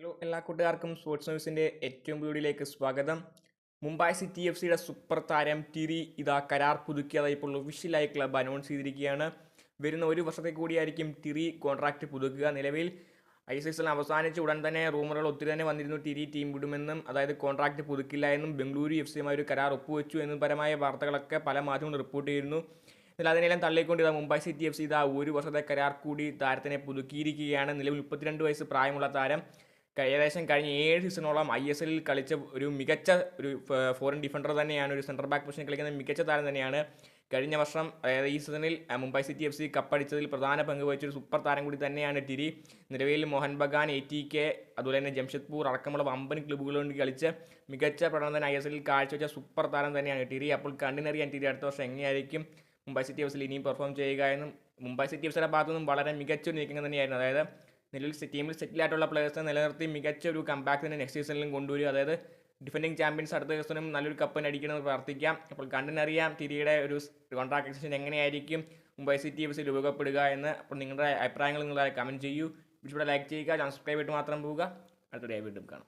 Hello എല്ലാ കൂട്ടുകാർക്കും sports ന്യൂസിന്റെ ഏറ്റവും വീഡിയോയിലേക്ക് സ്വാഗതം. മുംബൈ സിറ്റി എഫ് സിയുടെ സൂപ്പർ താരം ടിരി ഇതാ കരാർ പുതുക്കിയതായി ഇപ്പോൾ ഒഫീഷ്യലായി ക്ലബ് അനൗൺസ് ചെയ്തിരിക്കുകയാണ്. വരുന്ന ഒരു വർഷത്തെ കൂടിയായിരിക്കും ടിരി കോൺട്രാക്റ്റ് പുതുക്കുക. നിലവിൽ ഐ സി എസ് അവസാനിച്ച ഉടൻ തന്നെ റൂമറുകൾ ഒത്തിരി തന്നെ വന്നിരുന്നു ടിരി ടീം വിടുമെന്നും അതായത് കോൺട്രാക്റ്റ് പുതുക്കില്ല എന്നും ബംഗളൂരു എഫ് സിയുമായി ഒരു കരാർ ഒപ്പുവെച്ചു എന്നും പരമായ വാർത്തകളൊക്കെ പല മാധ്യമങ്ങളും റിപ്പോർട്ട് ചെയ്യുന്നു. എന്നാൽ അതിനെല്ലാം തള്ളിക്കൊണ്ട് ഇതാ മുംബൈ സിറ്റി എഫ് സി ഇതാ ഒരു വർഷത്തെ കരാർ കൂടി താരത്തിനെ പുതുക്കിയിരിക്കുകയാണ്. നിലവിൽ മുപ്പത്തിരണ്ട് വയസ്സ് പ്രായമുള്ള താരം ഏകദേശം കഴിഞ്ഞ ഏഴ് സീസണോളം ഐ എസ് എല്ലിൽ കളിച്ച ഒരു മികച്ച ഒരു ഫോറിൻ ഡിഫൻഡർ തന്നെയാണ് ഒരു സെൻട്രൽ ബാക്ക് പൊസിഷനിൽ കളിക്കുന്ന മികച്ച താരം തന്നെയാണ്. കഴിഞ്ഞ വർഷം അതായത് ഈ സീസണിൽ മുംബൈ സിറ്റി എഫ് സി കപ്പടിച്ചതിൽ പ്രധാന പങ്ക് വഹിച്ച ഒരു സൂപ്പർ താരം കൂടി തന്നെയാണ് ടിരി. നിലവിൽ Mohun Bagan A T K അതുപോലെ തന്നെ ജംഷദ്പൂർ അടക്കമുള്ള വമ്പൻ ക്ലബ്ബുകൾ കളിച്ച മികച്ച പ്രകടനം തന്നെ ഐ എസ് എല്ലിൽ കാഴ്ചവെച്ച സൂപ്പർ താരം തന്നെയാണ് ടിരി. അപ്പോൾ കണ്ണിനറിയാൻ ടിരി അടുത്ത വർഷം എങ്ങനെയായിരിക്കും മുംബൈ സിറ്റി എഫ് സിയിൽ ഇനിയും പെർഫോം ചെയ്യുക എന്നും മുംബൈ സിറ്റി എഫ് സിയുടെ ഭാഗത്തു നിന്നും വളരെ മികച്ച ഒരു തന്നെയായിരുന്നു. അതായത് നിലവിൽ സെ- ടീമിൽ സെറ്റിൽ ആയിട്ടുള്ള പ്ലേയേഴ്സിനെ നിലനിർത്തി മികച്ച ഒരു കമ്പാക്ക് തന്നെ നെക്സ്റ്റ് സീസണിലും കൊണ്ടുവരും അതായത് ഡിഫൻഡിങ് ചാമ്പ്യൻസ് അടുത്ത സീസണും നല്ലൊരു കപ്പിന് അടിക്കണമെന്ന് പ്രാർത്ഥിക്കാം. അപ്പോൾ കണ്ടിനറിയാം തിരിയുടെ ഒരു കോൺട്രാക്ട് എക്സ്റ്റൻഷൻ എങ്ങനെയായിരിക്കും? മുംബൈ സിറ്റി എഫ് സിയിൽ ഉപയോഗപ്പെടുക എന്ന്. അപ്പോൾ നിങ്ങളുടെ അഭിപ്രായങ്ങൾ നിങ്ങൾ കമന്റ് ചെയ്യൂ. ഇവിടെ ലൈക്ക് ചെയ്യുക. സബ്സ്ക്രൈബ് ചെയ്തിട്ട് മാത്രം പോവുക. അടുത്ത ഡേ വീണ്ടും കാണാം.